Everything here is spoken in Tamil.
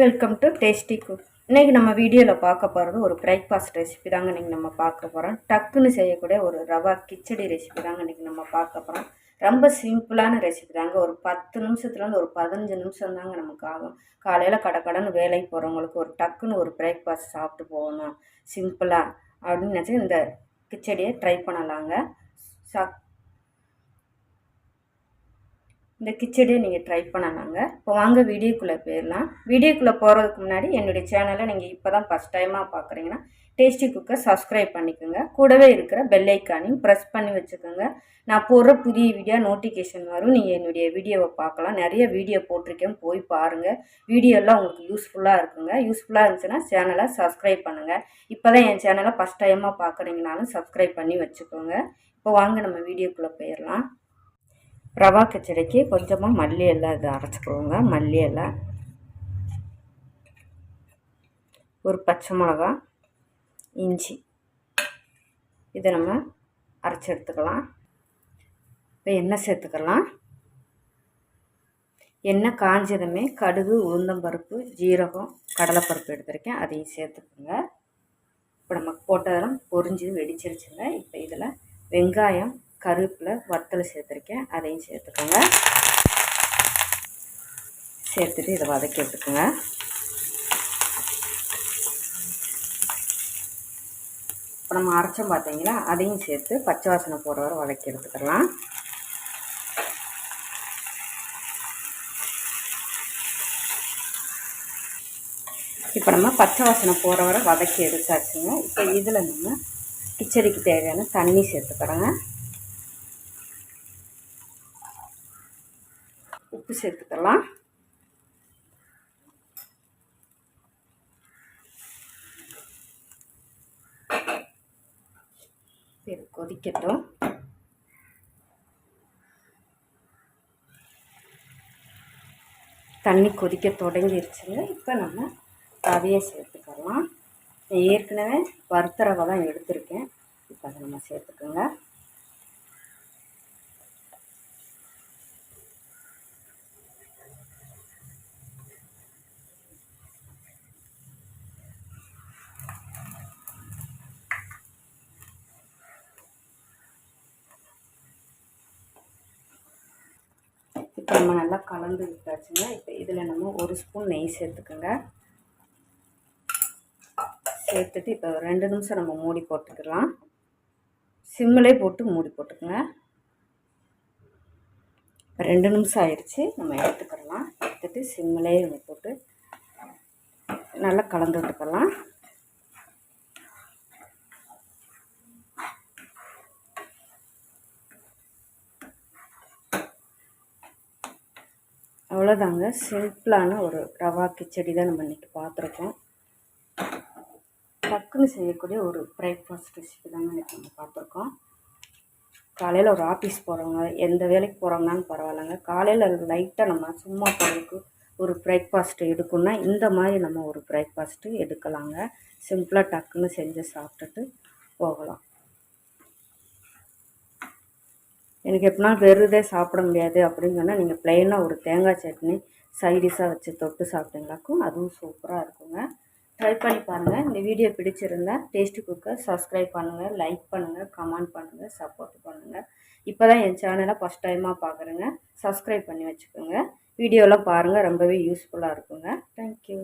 வெல்கம் டு டேஸ்டி குக் இன்றைக்கி நம்ம வீடியோவில் பார்க்க போகிறது ஒரு பிரேக்ஃபாஸ்ட் ரெசிபி தாங்க இன்றைக்கி நம்ம பார்க்க போகிறோம் டக்குன்னு செய்யக்கூடிய ஒரு ரவா கிச்சடி ரெசிபி தாங்க இன்றைக்கி நம்ம பார்க்க போகிறோம் ரொம்ப சிம்பிளான ரெசிபி தாங்க. ஒரு பத்து நிமிஷத்துலேருந்து ஒரு பதினஞ்சு நிமிஷம் தாங்க நமக்கு ஆகும். காலையில் கடை கடன் வேலைக்கு போகிறவங்களுக்கு ஒரு டக்குன்னு ஒரு பிரேக்ஃபாஸ்ட் சாப்பிட்டு போகணும். சிம்பிளாக அப்படின்னு நினச்சி இந்த கிச்சடியை ட்ரை பண்ணலாங்க. சக் இந்த கிச்சடியை நீங்கள் ட்ரை பண்ணலாங்க. இப்போ வாங்க வீடியோக்குள்ளே போயிடலாம். வீடியோக்குள்ளே போகிறதுக்கு முன்னாடி என்னுடைய சேனலை நீங்கள் இப்போ தான் ஃபஸ்ட் டைமாக பார்க்குறீங்கன்னா டேஸ்டி குக்கை சப்ஸ்கிரைப் பண்ணிக்கோங்க. கூடவே இருக்கிற பெல் ஐக்கானையும் ப்ரெஸ் பண்ணி வச்சுக்கோங்க. நான் போடுற புதிய வீடியோ நோட்டிஃபிகேஷன் வரும். நீங்கள் என்னுடைய வீடியோவை பார்க்கலாம். நிறைய வீடியோ போட்டிருக்கேன். போய் பாருங்கள் வீடியோலாம் உங்களுக்கு யூஸ்ஃபுல்லாக இருக்குங்க. யூஸ்ஃபுல்லாக இருந்துச்சுன்னா சேனலை சப்ஸ்கிரைப் பண்ணுங்கள் இப்போ தான் என் சேனலை ஃபஸ்ட் டைமாக பார்க்குறீங்கனாலும் சப்ஸ்கிரைப் பண்ணி வச்சுக்கோங்க. இப்போ வாங்க நம்ம வீடியோக்குள்ளே போயிடலாம். ரவா கிச்சடிக்கு கொஞ்சமாக மல்லி எல்லாம் இதை அரைச்சிக்கோங்க. மல்லி எல்லாம் ஒரு பச்சை மிளகா இஞ்சி. இதை நம்ம அரைச்சி எடுத்துக்கலாம். இப்போ எண்ணெய் சேர்த்துக்கலாம். எண்ணெய் காஞ்சதுமே கடுகு உளுந்தம்பருப்பு ஜீரகம் கடலைப்பருப்பு எடுத்திருக்கேன். அதையும் சேர்த்துக்கோங்க. இப்போ நம்ம போட்டதெல்லாம் பொரிஞ்சு வெடிச்சிருச்சுங்க. இப்போ இதில் வெங்காயம் கருப்பில் வத்தலை சேர்த்துருக்கேன். அதையும் சேர்த்துக்கோங்க. சேர்த்துட்டு இதை வதக்கி எடுத்துக்கோங்க. இப்போ நம்ம அரைச்சோம் பார்த்தீங்களா? அதையும் சேர்த்து பச்சை வாசனை போகிற வரை வதக்கி எடுத்துக்கலாம். இப்போ நம்ம பச்சை வாசனை போகிற வரை வதக்கி எடுத்தாச்சுங்க. இப்போ இதில் நம்ம கிச்சடிக்கு தேவையான தண்ணி சேர்த்துக்கிறோங்க. உப்பு சேர்த்துக்கலாம். இது கொதிக்கட்டும். தண்ணி கொதிக்க தொடங்கிருச்சுங்க. இப்போ நம்ம ரவையை சேர்த்துக்கலாம். ஏற்கனவே வறுத்த ரவை தான் எடுத்திருக்கேன். இப்போ அதை நம்ம சேர்த்துக்கோங்க. இப்போ நம்ம நல்லா கலந்து விட்டாச்சுங்க. இப்போ இதில் நம்ம ஒரு ஸ்பூன் நெய் சேர்த்துக்கோங்க. சேர்த்துட்டு இப்போ ரெண்டு நிமிஷம் நம்ம மூடி போட்டுக்கலாம். சிம்மிலே போட்டு மூடி போட்டுக்கோங்க. ரெண்டு நிமிஷம் ஆயிடுச்சு. நம்ம எடுத்துக்கிடலாம் எடுத்துட்டு சிம்மிலே நம்ம போட்டு நல்லா கலந்து விட்டுக்கலாம். அவ்வளோதாங்க சிம்பிளான ஒரு ரவா கிச்சடி தான் நம்ம இன்றைக்கி பார்த்துருக்கோம். டக்குன்னு செய்யக்கூடிய ஒரு பிரேக்ஃபாஸ்ட் ரெசிபி தாங்க இன்றைக்கி நம்ம பார்த்துருக்கோம். காலையில் ஒரு ஆஃபீஸ் போகிறவங்க எந்த வேலைக்கு போகிறவங்கனாலும் பரவாயில்லைங்க. காலையில் லைட்டாக நம்ம சும்மா போகிறதுக்கு ஒரு பிரேக்ஃபாஸ்ட்டு எடுக்கணும்னா இந்த மாதிரி நம்ம ஒரு பிரேக்ஃபாஸ்ட்டு எடுக்கலாங்க. சிம்பிளாக டக்குன்னு செஞ்சு சாப்பிட்டுட்டு போகலாம். எனக்கு எப்படினா வெறுதே சாப்பிட முடியாது அப்படின்னு சொன்னால் நீங்கள் ப்ளெயினாக ஒரு தேங்காய் சட்னி சைடிஷாக வச்சு தொட்டு சாப்பிட்டீங்களாக்கும் அதுவும் சூப்பராக இருக்குங்க. ட்ரை பண்ணி பாருங்கள் இந்த வீடியோ பிடிச்சிருந்தா டேஸ்ட்டு குக்கர் சப்ஸ்கிரைப் பண்ணுங்கள் லைக் பண்ணுங்கள் கமெண்ட் பண்ணுங்கள் சப்போர்ட் பண்ணுங்கள் இப்போ தான் என் சேனலை ஃபஸ்ட் டைமாக பார்க்குறேங்க சப்ஸ்கிரைப் பண்ணி வச்சுக்கோங்க. வீடியோலாம் பாருங்கள் ரொம்பவே யூஸ்ஃபுல்லாக இருக்குங்க. தேங்க்யூ